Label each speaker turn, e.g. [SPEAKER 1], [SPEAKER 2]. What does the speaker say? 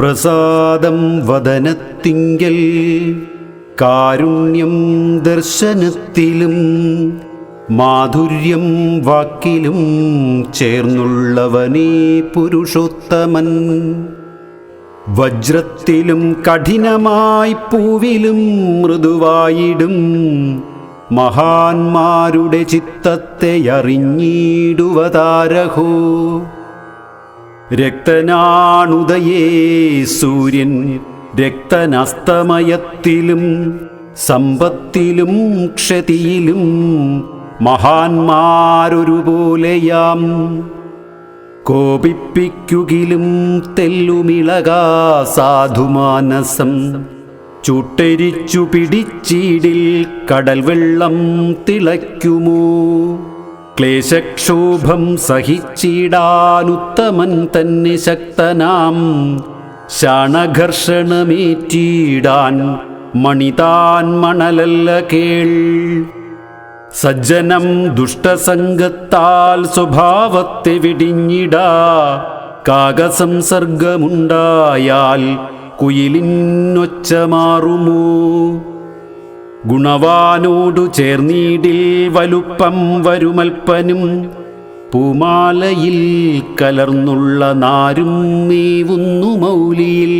[SPEAKER 1] പ്രസാദം വദനത്തിങ്കൽ കാരുണ്യം ദർശനത്തിലും മാധുര്യം വാക്കിലും ചേർന്നുള്ളവനീ പുരുഷോത്തമൻ. വജ്രത്തിലും കഠിനമായി പൂവിലും മൃദുവായിടും മഹാന്മാരുടെ ചിത്തത്തെ അറിഞ്ഞിടുവതാരഹോ. രക്തനാണുദയേ സൂര്യൻ രക്തനസ്തമയത്തിലും സമ്പത്തിലും ക്ഷതിയിലും മഹാന്മാരൊരുപോലെയാം. കോപിപ്പിക്കുകിലും തെല്ലുമിളകാ സാധുമാനസം ചുട്ടരിച്ചു പിടിച്ചീടിൽ കടൽ വെള്ളം തിളയ്ക്കുമോ? ക്ലേശക്ഷോഭം സഹിച്ചിടാനുത്തമൻ തന്നെ ശക്തനാം. ശാണഘർഷണമേറ്റിടാൻ മണിതാൻ മണലല്ല കേൾ. സജ്ജനം ദുഷ്ടസംഗത്താൽ സ്വഭാവത്തെ വിടിഞ്ഞിടാ. കാകസംസർഗമുണ്ടായാൽ കുയിലിന്നൊച്ച മാറുമോ? ഗുണവാനോടു ചേർന്നീടിൽ വലുപ്പം വരുമൽപ്പനും. പൂമാലയിൽ കലർന്നുള്ള നാരും നീവുന്നു മൗലിയിൽ.